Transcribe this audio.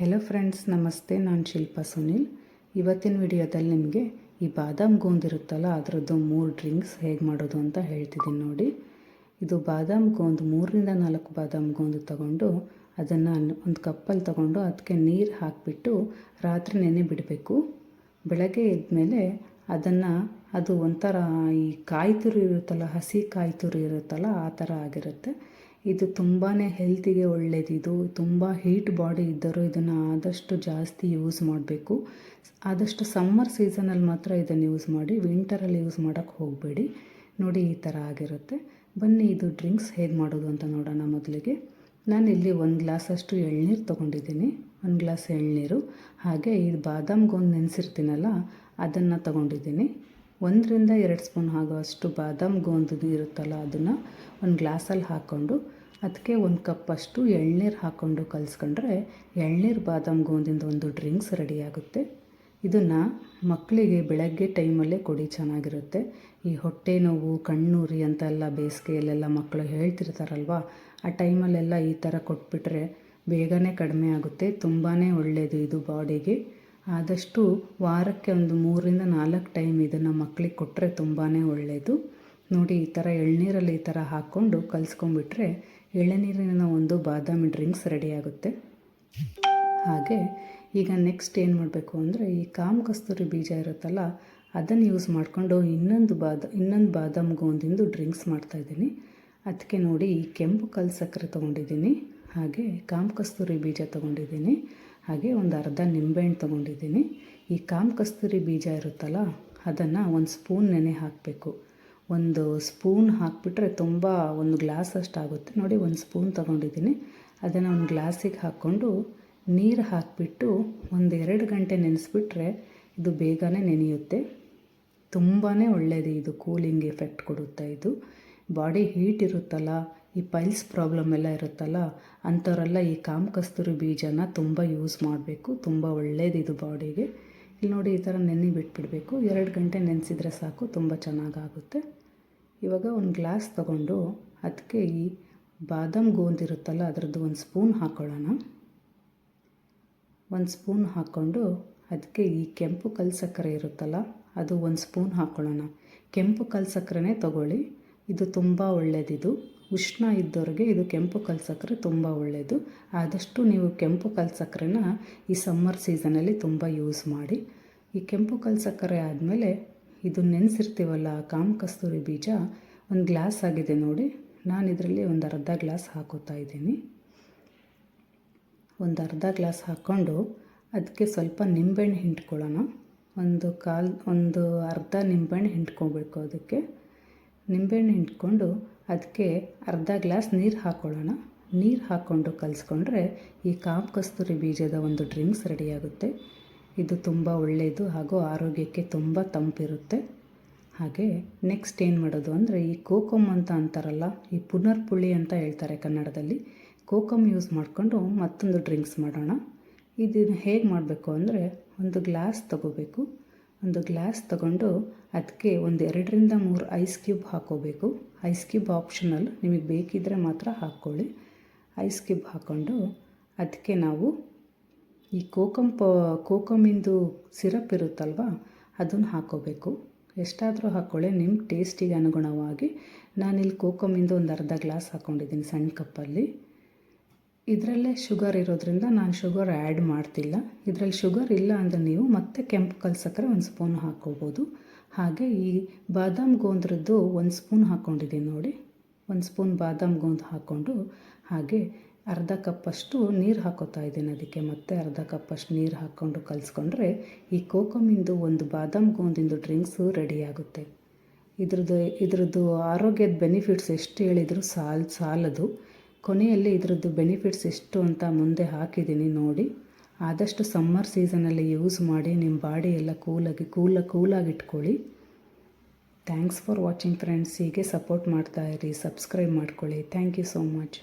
Hello friends ನಮಸ್ತೆ, ನಾನು ಶಿಲ್ಪಾ ಸುನಿಲ್. ಇವತ್ತಿನ ವಿಡಿಯೋದಲ್ಲಿ ನಿಮಗೆ ಈ ಬಾದಾಮ್ ಗೋಂದ್ ಇರುತ್ತಲ್ಲ, ಅದರದ್ದು ಮೂರು ಡ್ರಿಂಕ್ಸ್ ಹೇಗೆ ಮಾಡೋದು ಅಂತ ಹೇಳ್ತಿದ್ದೀನಿ ನೋಡಿ. ಇದು ಬಾದಾಮ್ ಗೋಂದ್, ಮೂರರಿಂದ ನಾಲ್ಕು ಬಾದಾಮ್ ಗೋಂದ್ ತಗೊಂಡು ಅದನ್ನು ಒಂದು ಕಪ್ಪಲ್ಲಿ ತಗೊಂಡು ಅದಕ್ಕೆ ನೀರು ಹಾಕಿಬಿಟ್ಟು ರಾತ್ರಿ ನೆನೆ ಬಿಡಬೇಕು. ಬೆಳಗ್ಗೆ ಎದ್ಮೇಲೆ ಅದನ್ನು, ಅದು ಒಂಥರ ಈ ಕಾಯಿ ತುರಿ ಇರುತ್ತಲ್ಲ, ಹಸಿ ಕಾಯಿ ತುರಿ ಇರುತ್ತಲ್ಲ, ಆ ಥರ ಆಗಿರುತ್ತೆ. ಇದು ತುಂಬಾ ಹೆಲ್ತಿಗೆ ಒಳ್ಳೆಯದಿದು ತುಂಬ ಹೀಟ್ ಬಾಡಿ ಇದ್ದರೂ ಇದನ್ನು ಆದಷ್ಟು ಜಾಸ್ತಿ ಯೂಸ್ ಮಾಡಬೇಕು. ಆದಷ್ಟು ಸಮ್ಮರ್ ಸೀಸನಲ್ಲಿ ಮಾತ್ರ ಇದನ್ನು ಯೂಸ್ ಮಾಡಿ ವಿಂಟರಲ್ಲಿ ಯೂಸ್ ಮಾಡೋಕ್ಕೆ ಹೋಗಬೇಡಿ. ನೋಡಿ ಈ ಥರ ಆಗಿರುತ್ತೆ. ಬನ್ನಿ, ಇದು ಡ್ರಿಂಕ್ಸ್ ಹೇಗೆ ಮಾಡೋದು ಅಂತ ನೋಡೋಣ ಮೊದಲಿಗೆ. ನಾನು ಇಲ್ಲಿ ಒಂದು ಗ್ಲಾಸಷ್ಟು ಎಳ್ನೀರು ತೊಗೊಂಡಿದ್ದೀನಿ. ಒಂದು ಗ್ಲಾಸ್ ಎಳ್ನೀರು. ಹಾಗೆ ಈ ಬಾದಾಮ್ಗೊಂದು ನೆನೆಸಿರ್ತೀನಲ್ಲ, ಅದನ್ನು ತೊಗೊಂಡಿದ್ದೀನಿ. ಒಂದರಿಂದ ಎರಡು ಸ್ಪೂನ್ ಆಗುವಷ್ಟು ಬಾದಾಮ್ ಗೋಂದು ಇರುತ್ತಲ್ಲ, ಅದನ್ನು ಒಂದು ಗ್ಲಾಸಲ್ಲಿ ಹಾಕ್ಕೊಂಡು ಅದಕ್ಕೆ ಒಂದು ಕಪ್ಪಷ್ಟು ಎಳ್ನೀರು ಹಾಕ್ಕೊಂಡು ಕಲಿಸ್ಕೊಂಡ್ರೆ ಎಳ್ನೀರು ಬಾದಾಮ್ ಗೋಂದಿಂದ ಒಂದು ಡ್ರಿಂಕ್ಸ್ ರೆಡಿಯಾಗುತ್ತೆ ಇದನ್ನು ಮಕ್ಕಳಿಗೆ ಬೆಳಗ್ಗೆ ಟೈಮಲ್ಲೇ ಕೊಡಿ, ಚೆನ್ನಾಗಿರುತ್ತೆ. ಈ ಹೊಟ್ಟೆ ನೋವು, ಕಣ್ಣೂರಿ ಅಂತೆಲ್ಲ ಬೇಸಿಗೆಯಲ್ಲೆಲ್ಲ ಮಕ್ಕಳು ಹೇಳ್ತಿರ್ತಾರಲ್ವ, ಆ ಟೈಮಲ್ಲೆಲ್ಲ ಈ ಥರ ಕೊಟ್ಬಿಟ್ರೆ ಬೇಗನೆ ಕಡಿಮೆ ಆಗುತ್ತೆ. ತುಂಬಾ ಒಳ್ಳೆಯದು ಇದು ಬಾಡಿಗೆ. ಆದಷ್ಟು ವಾರಕ್ಕೆ ಒಂದು ಮೂರರಿಂದ ನಾಲ್ಕು ಟೈಮ್ ಇದನ್ನು ಮಕ್ಕಳಿಗೆ ಕೊಟ್ಟರೆ ತುಂಬಾ ಒಳ್ಳೆಯದು ನೋಡಿ, ಈ ಥರ ಎಳ್ನೀರಲ್ಲಿ ಈ ಥರ ಹಾಕ್ಕೊಂಡು ಕಲಿಸ್ಕೊಂಡ್ಬಿಟ್ರೆ ಎಳನೀರಿನ ಒಂದು ಬಾದಾಮಿ ಡ್ರಿಂಕ್ಸ್ ರೆಡಿಯಾಗುತ್ತೆ ಹಾಗೆ ಈಗ ನೆಕ್ಸ್ಟ್ ಏನು ಮಾಡಬೇಕು ಅಂದರೆ, ಈ ಕಾಮ ಕಸ್ತೂರಿ ಬೀಜ ಇರುತ್ತಲ್ಲ, ಅದನ್ನು ಯೂಸ್ ಮಾಡಿಕೊಂಡು ಇನ್ನೊಂದು ಬಾದ, ಇನ್ನೊಂದು ಬಾದಾಮ್ ಗೋಂದಿಂದು ಡ್ರಿಂಕ್ಸ್ ಮಾಡ್ತಾಯಿದ್ದೀನಿ ಅದಕ್ಕೆ ನೋಡಿ, ಈ ಕೆಂಪು ಕಲ್ ಸಕ್ಕರೆ ತೊಗೊಂಡಿದ್ದೀನಿ, ಹಾಗೆ ಕಾಮ ಕಸ್ತೂರಿ ಬೀಜ ತೊಗೊಂಡಿದ್ದೀನಿ, ಹಾಗೆ ಒಂದು ಅರ್ಧ ನಿಂಬೆಹಣ್ಣು ತೊಗೊಂಡಿದ್ದೀನಿ. ಈ ಕಾಮ ಕಸ್ತೂರಿ ಬೀಜ ಇರುತ್ತಲ್ಲ, ಅದನ್ನು ಒಂದು ಸ್ಪೂನ್ ನೆನೆ ಹಾಕಬೇಕು. ಒಂದು ಸ್ಪೂನ್ ಹಾಕಿಬಿಟ್ರೆ ತುಂಬ ಒಂದು ಗ್ಲಾಸ್ ಆಗುತ್ತೆ ನೋಡಿ, ಒಂದು ಸ್ಪೂನ್ ತೊಗೊಂಡಿದ್ದೀನಿ. ಅದನ್ನು ಒಂದು ಗ್ಲಾಸಿಗೆ ಹಾಕ್ಕೊಂಡು ನೀರು ಹಾಕಿಬಿಟ್ಟು ಒಂದು ಎರಡು ಗಂಟೆ ನೆನೆಸ್ಬಿಟ್ರೆ ಇದು ಬೇಗನೆ ನೆನೆಯುತ್ತೆ. ತುಂಬಾ ಒಳ್ಳೆಯದು ಇದು ಕೂಲಿಂಗ್ ಎಫೆಕ್ಟ್ ಕೊಡುತ್ತೆ ಇದು. ಬಾಡಿ ಹೀಟ್ ಇರುತ್ತಲ್ಲ, ಈ ಪೈಲ್ಸ್ ಪ್ರಾಬ್ಲಮ್ ಎಲ್ಲ ಇರುತ್ತಲ್ಲ, ಅಂಥವರೆಲ್ಲ ಈ ಕಾಮ ಕಸ್ತೂರಿ ಬೀಜನ ತುಂಬ ಯೂಸ್ ಮಾಡಬೇಕು. ತುಂಬ ಒಳ್ಳೇದು ಇದು ಬಾಡಿಗೆ. ಇಲ್ಲಿ ನೋಡಿ ಈ ಥರ ನೆನೆ ಬಿಟ್ಬಿಡಬೇಕು. ಎರಡು ಗಂಟೆ ನೆನೆಸಿದ್ರೆ ಸಾಕು, ತುಂಬ ಚೆನ್ನಾಗಾಗುತ್ತೆ. ಇವಾಗ ಒಂದು ಗ್ಲಾಸ್ ತಗೊಂಡು ಅದಕ್ಕೆ ಈ ಬಾದಾಮ್ ಗೋಂದಿರುತ್ತಲ್ಲ ಅದರದ್ದು ಒಂದು ಸ್ಪೂನ್ ಹಾಕ್ಕೊಳ್ಳೋಣ ಒಂದು ಸ್ಪೂನ್ ಹಾಕ್ಕೊಂಡು ಅದಕ್ಕೆ ಈ ಕೆಂಪು ಕಲ್ ಸಕ್ಕರೆ ಇರುತ್ತಲ್ಲ, ಅದು ಒಂದು ಸ್ಪೂನ್ ಹಾಕ್ಕೊಳ್ಳೋಣ ಕೆಂಪು ಕಲ್ ಸಕ್ಕರೆನೇ ತಗೊಳ್ಳಿ, ಇದು ತುಂಬ ಒಳ್ಳೆಯದಿದು ಉಷ್ಣ ಇದ್ದವ್ರಿಗೆ ಇದು ಕೆಂಪು ಕಲ್ ಸಕ್ಕರೆ ತುಂಬ ಒಳ್ಳೆಯದು ಆದಷ್ಟು ನೀವು ಕೆಂಪು ಕಲ್ ಸಕ್ಕರೆನ ಈ ಸಮ್ಮರ್ ಸೀಸನಲ್ಲಿ ತುಂಬ ಯೂಸ್ ಮಾಡಿ. ಈ ಕೆಂಪು ಕಲ್ ಸಕ್ಕರೆ ಆದಮೇಲೆ ಇದು ನೆನೆಸಿರ್ತೀವಲ್ಲ, ಕಾಮ ಕಸ್ತೂರಿ ಬೀಜ? ಒಂದು ಗ್ಲಾಸ್ ಆಗಿದೆ ನೋಡಿ. ನಾನು ಇದರಲ್ಲಿ ಒಂದು ಅರ್ಧ ಗ್ಲಾಸ್ ಹಾಕೋತಾ ಇದ್ದೀನಿ. ಒಂದು ಅರ್ಧ ಗ್ಲಾಸ್ ಹಾಕ್ಕೊಂಡು ಅದಕ್ಕೆ ಸ್ವಲ್ಪ ನಿಂಬೆಹಣ್ಣು ಹಿಂಡ್ಕೊಳ್ಳೋಣ ಒಂದು ಕಾಲು, ಒಂದು ಅರ್ಧ ನಿಂಬೆಹಣ್ಣು ಹಿಂಡ್ಕೊಬೇಕು ಅದಕ್ಕೆ. ನಿಂಬೆಹಣ್ಣು ಹಿಂಡ್ಕೊಂಡು ಅದಕ್ಕೆ ಅರ್ಧ ಗ್ಲಾಸ್ ನೀರು ಹಾಕ್ಕೊಳ್ಳೋಣ ನೀರು ಹಾಕ್ಕೊಂಡು ಕಲಿಸ್ಕೊಂಡ್ರೆ ಈ ಕಾಮ ಕಸ್ತೂರಿ ಬೀಜದ ಒಂದು ಡ್ರಿಂಕ್ಸ್ ರೆಡಿಯಾಗುತ್ತೆ ಇದು ತುಂಬ ಒಳ್ಳೆಯದು ಹಾಗೂ ಆರೋಗ್ಯಕ್ಕೆ ತುಂಬ ತಂಪಿರುತ್ತೆ. ಹಾಗೆ ನೆಕ್ಸ್ಟ್ ಏನು ಮಾಡೋದು ಅಂದರೆ ಈ ಕೋಕಮ್ ಅಂತ ಅಂತಾರಲ್ಲ, ಈ ಪುನರ್ಪುಳಿ ಅಂತ ಹೇಳ್ತಾರೆ ಕನ್ನಡದಲ್ಲಿ. ಕೋಕಮ್ ಯೂಸ್ ಮಾಡಿಕೊಂಡು ಮತ್ತೊಂದು ಡ್ರಿಂಕ್ಸ್ ಮಾಡೋಣ. ಇದನ್ನು ಹೇಗೆ ಮಾಡಬೇಕು ಅಂದರೆ ಒಂದು ಗ್ಲಾಸ್ ತಗೋಬೇಕು. ಒಂದು ಗ್ಲಾಸ್ ತಗೊಂಡು ಅದಕ್ಕೆ ಒಂದು ಎರಡರಿಂದ ಮೂರು ಐಸ್ ಕ್ಯೂಬ್ ಹಾಕೋಬೇಕು. ಐಸ್ ಕ್ಯೂಬ್ ಆಪ್ಷನಲ್ ನಿಮಗೆ ಬೇಕಿದ್ದರೆ ಮಾತ್ರ ಹಾಕ್ಕೊಳ್ಳಿ. ಐಸ್ ಕ್ಯೂಬ್ ಹಾಕ್ಕೊಂಡು ಅದಕ್ಕೆ ನಾವು ಈ ಕೋಕಮ್ ಪ, ಕೋಕಮಿಂದು ಸಿರಪ್ ಇರುತ್ತಲ್ವ, ಅದನ್ನು ಹಾಕೋಬೇಕು. ಎಷ್ಟಾದರೂ ಹಾಕ್ಕೊಳ್ಳಿ ನಿಮ್ಮ ಟೇಸ್ಟಿಗೆ ಅನುಗುಣವಾಗಿ. ನಾನಿಲ್ಲಿ ಕೋಕಮಿಂದು ಒಂದು ಅರ್ಧ ಗ್ಲಾಸ್ ಹಾಕ್ಕೊಂಡಿದ್ದೀನಿ ಸಣ್ಣ ಕಪ್ಪಲ್ಲಿ. ಇದರಲ್ಲೇ ಶುಗರ್ ಇರೋದ್ರಿಂದ ನಾನು ಶುಗರ್ ಆ್ಯಡ್ ಮಾಡ್ತಿಲ್ಲ. ಇದರಲ್ಲಿ ಶುಗರ್ ಇಲ್ಲ ಅಂದರೆ ನೀವು ಮತ್ತೆ ಕೆಂಪು ಕಲ್ ಸಕ್ಕರೆ ಒಂದು ಸ್ಪೂನ್ ಹಾಕ್ಕೋಬೋದು. ಹಾಗೆ ಈ ಬಾದಾಮ್ ಗೋಂದ್ರದ್ದು ಒಂದು ಸ್ಪೂನ್ ಹಾಕ್ಕೊಂಡಿದ್ದೀನಿ ನೋಡಿ. ಒಂದು ಸ್ಪೂನ್ ಬಾದಾಮ್ ಗೋಂದ್ ಹಾಕ್ಕೊಂಡು ಹಾಗೆ ಅರ್ಧ ಕಪ್ಪಷ್ಟು ನೀರು ಹಾಕೋತಾ ಇದ್ದೀನಿ. ಅದಕ್ಕೆ ಮತ್ತೆ ಅರ್ಧ ಕಪ್ಪಷ್ಟು ನೀರು ಹಾಕ್ಕೊಂಡು ಕಲಿಸ್ಕೊಂಡ್ರೆ ಈ ಕೋಕಮಿಂದು ಒಂದು ಬಾದಾಮ್ ಗೋಂದಿಂದು ಡ್ರಿಂಕ್ಸು ರೆಡಿಯಾಗುತ್ತೆ ಇದ್ರದ್ದು ಇದ್ರದ್ದು ಆರೋಗ್ಯದ ಬೆನಿಫಿಟ್ಸ್ ಎಷ್ಟು ಹೇಳಿದರೂ ಸಾಲ್, ಸಾಲದು. ಕೊನೆಯಲ್ಲಿ ಇದ್ರದ್ದು ಬೆನಿಫಿಟ್ಸ್ ಎಷ್ಟು ಅಂತ ಮುಂದೆ ಹಾಕಿದ್ದೀನಿ ನೋಡಿ. ಆದಷ್ಟು ಸಮ್ಮರ್ ಸೀಸನಲ್ಲಿ ಯೂಸ್ ಮಾಡಿ ನಿಮ್ಮ ಬಾಡಿ ಎಲ್ಲ ಕೂಲಾಗಿ, ಕೂಲ ಕೂಲಾಗಿ ಇಟ್ಕೊಳ್ಳಿ ಥ್ಯಾಂಕ್ಸ್ ಫಾರ್ ವಾಚಿಂಗ್ ಫ್ರೆಂಡ್ಸ್ ಹೀಗೆ ಸಪೋರ್ಟ್ ಮಾಡ್ತಾ ಇರಿ ಸಬ್ಸ್ಕ್ರೈಬ್ ಮಾಡ್ಕೊಳ್ಳಿ. Thank you so much